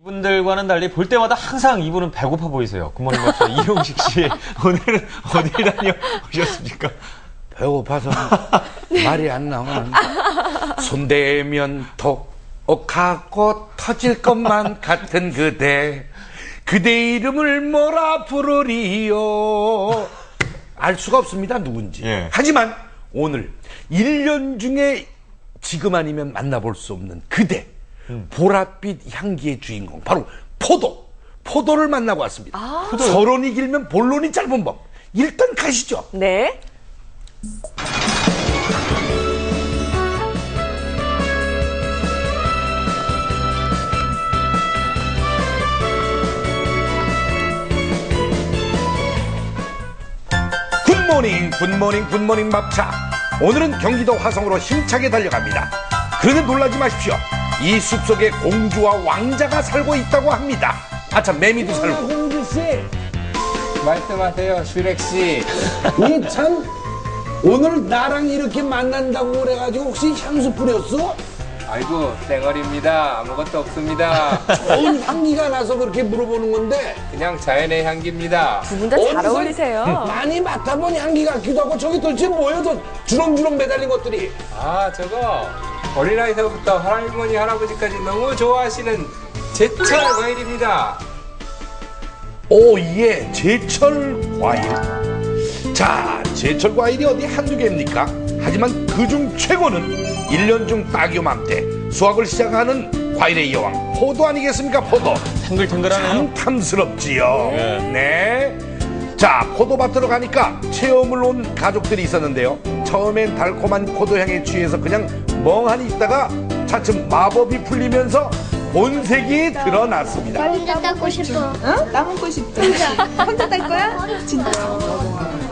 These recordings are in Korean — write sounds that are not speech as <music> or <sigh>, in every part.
이분들과는 달리 볼 때마다 항상 이분은 배고파 보이세요. 굿모닝 밥사 <laughs> 이용식 씨. 오늘은 어딜 다녀오셨습니까? 배고파서 <laughs> 말이 안 나와. 손대면 톡옥하고 터질 것만 같은 그대. 그대 이름을 뭐라 부르리요. 알 수가 없습니다, 누군지. 예. 하지만 오늘 1년 중에 지금 아니면 만나볼 수 없는 그대. 보랏빛 향기의 주인공. 바로 포도. 포도를 만나고 왔습니다. 서론이 길면 본론이 짧은 법. 일단 가시죠. 네. 굿모닝 굿모닝 굿모닝 밥차 오늘은 경기도 화성으로 힘차게 달려갑니다 그런데 놀라지 마십시오 이 숲속에 공주와 왕자가 살고 있다고 합니다 아참 매미도 살고 홍주 씨 말씀하세요 슈렉 씨. <laughs> 이 참 오늘 나랑 이렇게 만난다고 그래가지고 혹시 향수 뿌렸어? 아이고 쌩얼입니다. 아무것도 없습니다. <laughs> 좋은 향기가 나서 그렇게 물어보는 건데 그냥 자연의 향기입니다. 두 분 다 잘 어디서- 어울리세요. 많이 맡아본 향기 같기도 하고 저기 도대체 뭐예요? 저 주렁주렁 매달린 것들이 아 저거 어린아이서부터 할머니 할아버지까지 너무 좋아하시는 제철 과일입니다. 오 예 제철 과일 자 제철 과일이 어디 한두 개입니까 하지만 그중 최고는 1년 중 딱 요맘때 수확을 시작하는 과일의 여왕 포도 아니겠습니까 포도 탱글탱글하네요. 참 탐스럽지요. 네. 네. 자, 포도밭으로 가니까 체험을 온 가족들이 있었는데요. 처음엔 달콤한 포도향에 취해서 그냥 멍하니 있다가 차츰 마법이 풀리면서 본색이 드러났습니다. 혼자 닦고 싶어. 따먹고 싶죠. 혼자 딸 거야? 진짜.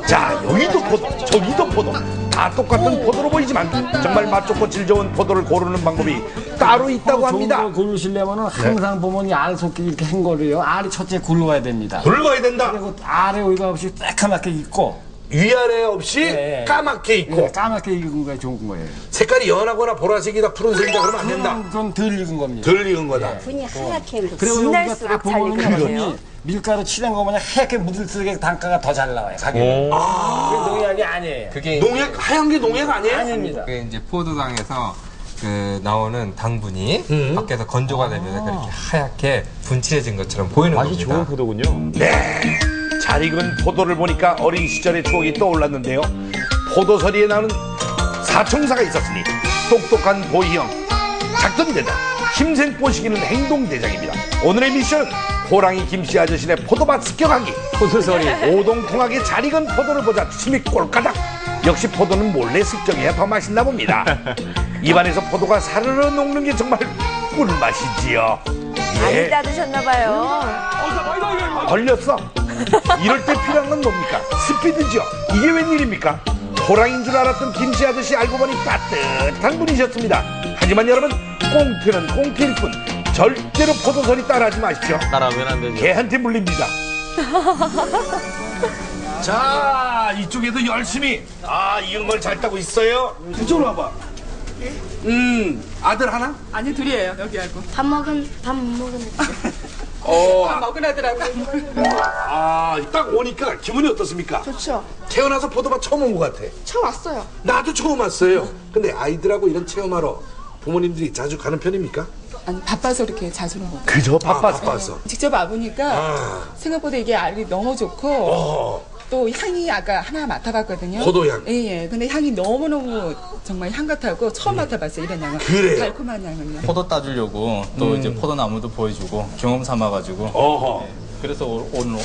자, 여기도 포도, 저기도 포도. 다 똑같은 포도로 보이지만 정말 맛 좋고 질 좋은 포도를 고르는 방법이 따로 있다고 합니다. 좋은 거 고르시려면 항상 보면 이 알 속에 이렇게 한 거를요. 알이 첫째 굴러야 됩니다. 굵어야 된다. 그리고 알에 오이가 없이 새카맣게 익고 위아래 없이 네. 까맣게 있고 예, 까맣게 익은 거에 좋은 거예요. 색깔이 연하거나 보라색이다 푸른색이다 그러면 안 된다. 그건, 덜 익은 겁니다. 덜 익은 거다. 분이 하얗게 묻어. 그리고 여기가 딱 진할수록 잘 보면 거네요. 밀가루 칠한 거 보면 하얗게 묻을수록 단가가 더 잘 나와요. 가격이. 그게 농약이 아니에요. 그게 농약 하얀 게 농약 아니에요? 아닙니다. 그게 이제 포도당에서 그 나오는 당분이 음. 밖에서 건조가 되면 서 그렇게 하얗게 분칠해진 것처럼 보이는 맛이 겁니다. 좋은 포도군요. 네. 잘 익은 포도를 보니까 어린 시절의 추억이 떠올랐는데요. 포도서리에 나오는 사청사가 있었으니 똑똑한 보이형, 작던 대장, 힘센 뽀시기는 행동대장입니다. 오늘의 미션은 호랑이 김씨 아저씨네 포도밭 습격하기. 포도서리. 오동통하게 잘 익은 포도를 보자 침이 꼴까닥. 역시 포도는 몰래 습격해야 더 맛있나 봅니다. <laughs> 입안에서 포도가 사르르 녹는 게 정말 꿀맛이지요. 많이 예. 따드셨나 봐요. 걸렸어. 이럴 때 필요한 건 뭡니까? 스피드죠. 이게 웬일입니까? 호랑이인 줄 알았던 김씨 아저씨 알고 보니 따뜻한 분이셨습니다. 하지만 여러분 꽁트는 꽁트일 뿐 절대로 포도선이 따라하지 마십시오. 따라하면 안 되죠. 개한테 물립니다. <laughs> 자 이쪽에도 열심히 아 이런 걸 잘 따고 있어요. 이쪽으로 와봐. 음 아들 하나? 아니 둘이에요 여기 알고. 밥 먹은 밥 먹은. <laughs> 어, 먹으라더라고요. 아, 딱 오니까 기분이 어떻습니까? 좋죠. 태어나서 포도밭 처음 온 것 같아. 처음 왔어요. 나도 처음 왔어요. 근데 아이들하고 이런 체험하러 부모님들이 자주 가는 편입니까? 아니 바빠서 이렇게 자주 오는 거죠. 그저 바빠서 바빠서. 직접 와보니까 아. 생각보다 이게 알이 너무 좋고 어, 또 향이 아까 하나 맡아봤거든요. 포도향. 예, 예. 근데 향이 너무너무 정말 향 같았고 처음 맡아봤어요 이런 향은. 그래요? 달콤한 향은요. 포도 따주려고 또 이제 포도나무도 보여주고 경험 삼아가지고 어허. 그래서 오- 오늘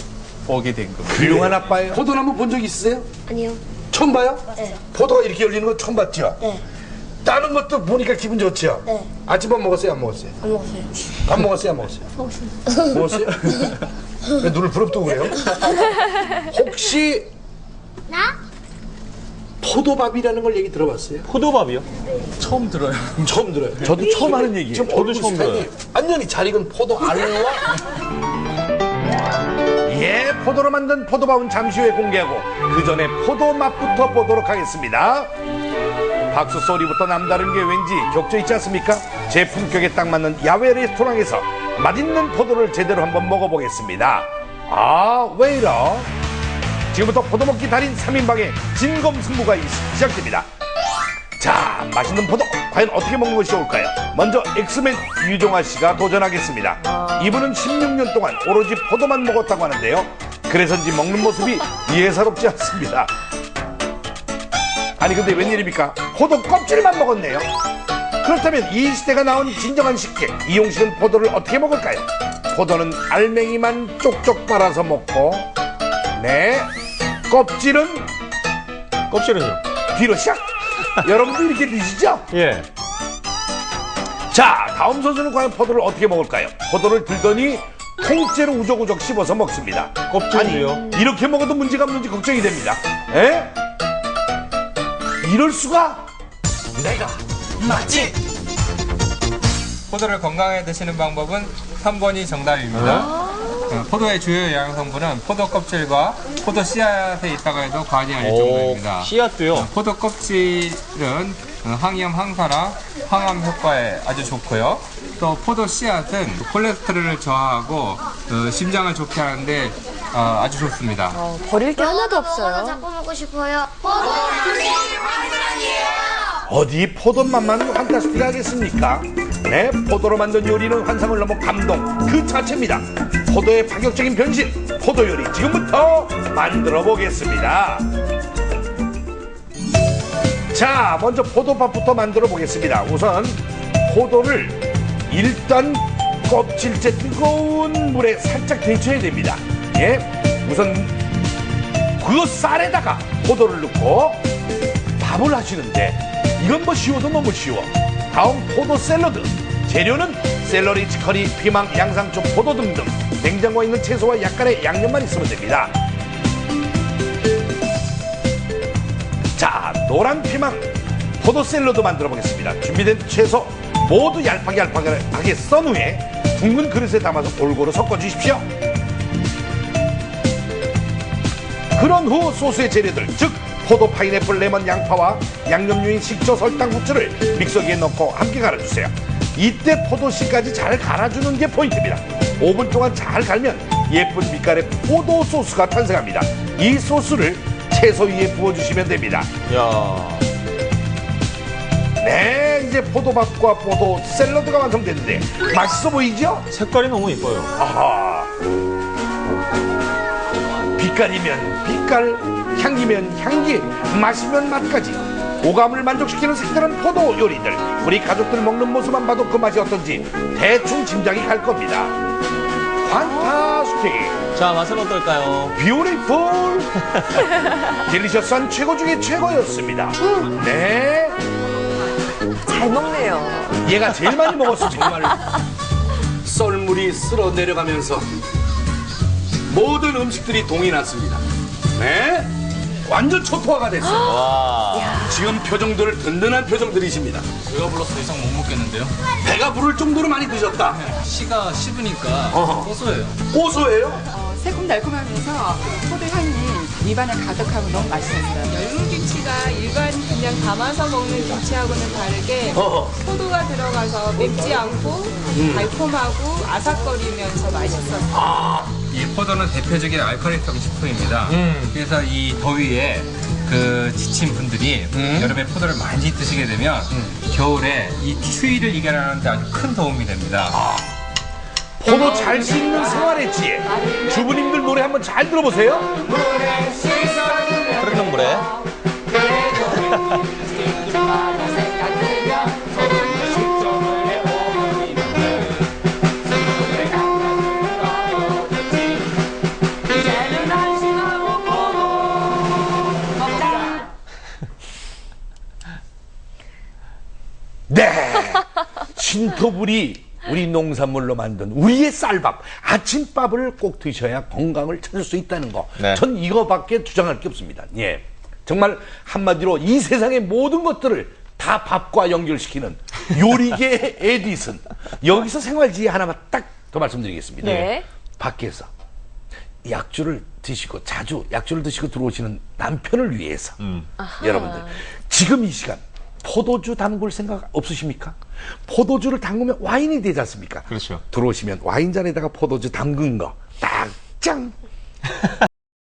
오- 오게 된 겁니다. 훌륭한 아빠예요. 포도나무 본 적 있으세요? 아니요. 처음 봐요? 네. 포도가 이렇게 열리는 거 처음 봤죠? 네. 따는 것도 보니까 기분 좋죠? 네. 아침밥 먹었어요? 안 먹었어요? 안 먹었어요. 밥 먹었어요? 안 먹었어요? 먹었습니다. 먹었어요? <laughs> 왜 눈을 부릅뜨고 그래요? 혹시 나? 포도밥이라는 걸 얘기 들어봤어요? 포도밥이요? 처음 들어요. 처음 들어요. 저도 처음 하는 얘기예요. 저도 얼굴 처음 스타일이 들어요. 완전히 잘 익은 포도 알과 예, 포도로 만든 포도밥은 잠시 후에 공개하고 그 전에 포도 맛부터 보도록 하겠습니다. 박수 소리부터 남다른 게 왠지 격조 있지 않습니까? 제 품격에 딱 맞는 야외 레스토랑에서 맛있는 포도를 제대로 한번 먹어보겠습니다. 아, 왜 이러? 지금부터 포도 먹기 달인 3인방의 진검 승부가 이- 시작됩니다. 자, 맛있는 포도 과연 어떻게 먹는 것이 좋을까요? 먼저 엑스맨 유종아 씨가 도전하겠습니다. 이분은 16년 동안 오로지 포도만 먹었다고 하는데요. 그래서인지 먹는 모습이 예사롭지 않습니다. 아니 근데 웬일입니까? 포도 껍질만 먹었네요. 그렇다면 이 시대가 나온 진정한 식객 이용식은 포도를 어떻게 먹을까요? 포도는 알맹이만 쪽쪽 빨아서 먹고 네 껍질은 껍질은요? 뒤로 샥 여러분도 이렇게 드시죠? <laughs> 예. 자, 다음 선수는 과연 포도를 어떻게 먹을까요? 포도를 들더니 통째로 우적우적 씹어서 먹습니다. 껍질을요? 아니, 이렇게 먹어도 문제가 없는지 걱정이 됩니다. 에? 이럴 수가? 내가 맞지? 포도를 건강하게 드시는 방법은 3번이 정답입니다. 어, 포도의 주요 영양 성분은 포도 껍질과 포도 씨앗에 있다고 해도 과언이 아닐 정도입니다. 오, 씨앗도요? 포도 껍질은 어, 항염, 항산화, 항암 효과에 아주 좋고요. 또 포도 씨앗은 콜레스테롤을 저하하고 어, 심장을 좋게 하는데 어, 아주 좋습니다. 버릴 게 하나도 포도 없어요. 자꾸 먹고 싶어요. 어디 포도 맛만 환타스틱 하겠습니까? 네, 포도로 만든 요리는 환상을 넘어 감동 그 자체입니다. 포도의 파격적인 변신, 포도 요리 지금부터 만들어 보겠습니다. 자, 먼저 포도밥부터 만들어 보겠습니다. 우선 포도를 일단 껍질째 뜨거운 물에 살짝 데쳐야 됩니다. 예, 우선 그 쌀에다가 포도를 넣고 밥을 하시는데 이건 뭐 쉬워도 너무 쉬워. 다음 포도 샐러드. 재료는 샐러리, 치커리, 피망, 양상추, 포도 등등 냉장고에 있는 채소와 약간의 양념만 있으면 됩니다. 자, 노란 피망 포도 샐러드 만들어 보겠습니다. 준비된 채소 모두 얄팍 얄팍하게 썬 후에 둥근 그릇에 담아서 골고루 섞어 주십시오. 그런 후 소스의 재료들 즉 포도 파인애플 레몬 양파와 양념류인 식초 설탕 후추를 믹서기에 넣고 함께 갈아주세요 이때 포도씨까지 잘 갈아주는 게 포인트입니다 5분 동안 잘 갈면 예쁜 빛깔의 포도 소스가 탄생합니다 이 소스를 채소 위에 부어주시면 됩니다 야 네 이제 포도밥과 포도 샐러드가 완성됐는데 맛있어 보이죠? 색깔이 너무 이뻐요. 아하. 빛깔이면 빛깔, 향기면 향기, 맛이면 맛까지. 오감을 만족시키는 색다른 포도 요리들. 우리 가족들 먹는 모습만 봐도 그 맛이 어떤지 대충 짐작이 갈 겁니다. 판타스틱, 자, 맛은 어떨까요? 뷰티풀, 딜리셔스한 <laughs> 최고 중에 최고였습니다. 네, 잘 먹네요. 얘가 제일 많이 먹었어 정말. <laughs> 썰물이 쓸어 내려가면서 모든 음식들이 동이 났습니다. 네, 완전 초토화가 됐어. 와. 지금 표정들 든든한 표정들이십니다. 제가 불러서 더 이상 못 먹겠는데요. 배가 부를 정도로 많이 드셨다. 씨가 씹으니까 어허. 고소해요. 고소해요? 어, 새콤달콤하면서 포도 향이 입안에 가득하고 너무 맛있었어요. 열무김치가 일반 그냥 담아서 먹는 김치하고는 다르게 어허. 포도가 들어가서 맵지 않고 달콤하고 아삭거리면서 맛있었어요. 이 포도는 대표적인 알칼리성 식품입니다. 그래서 이 더위에 그 지친 분들이 여름에 포도를 많이 드시게 되면 겨울에 이 추위를 이겨내는데 아주 큰 도움이 됩니다. 포도 잘 씹는 생활의 지혜. 주부님들 노래 한번 잘 들어보세요. 흐르는 물에. 신토불이 우리 농산물로 만든 우리의 쌀밥, 아침밥을 꼭 드셔야 건강을 찾을 수 있다는 거. 네. 전 이거밖에 주장할 게 없습니다. 예. 정말 한마디로 이 세상의 모든 것들을 다 밥과 연결시키는 요리계 <laughs> 에디슨. 여기서 생활지혜 하나만 딱 더 말씀드리겠습니다. 네. 밖에서 약주를 드시고 자주 약주를 드시고 들어오시는 남편을 위해서 여러분들 지금 이 시간 포도주 담글 생각 없으십니까? 포도주를 담그면 와인이 되지 않습니까? 그렇죠. 들어오시면 와인잔에다가 포도주 담근 거 딱 짱!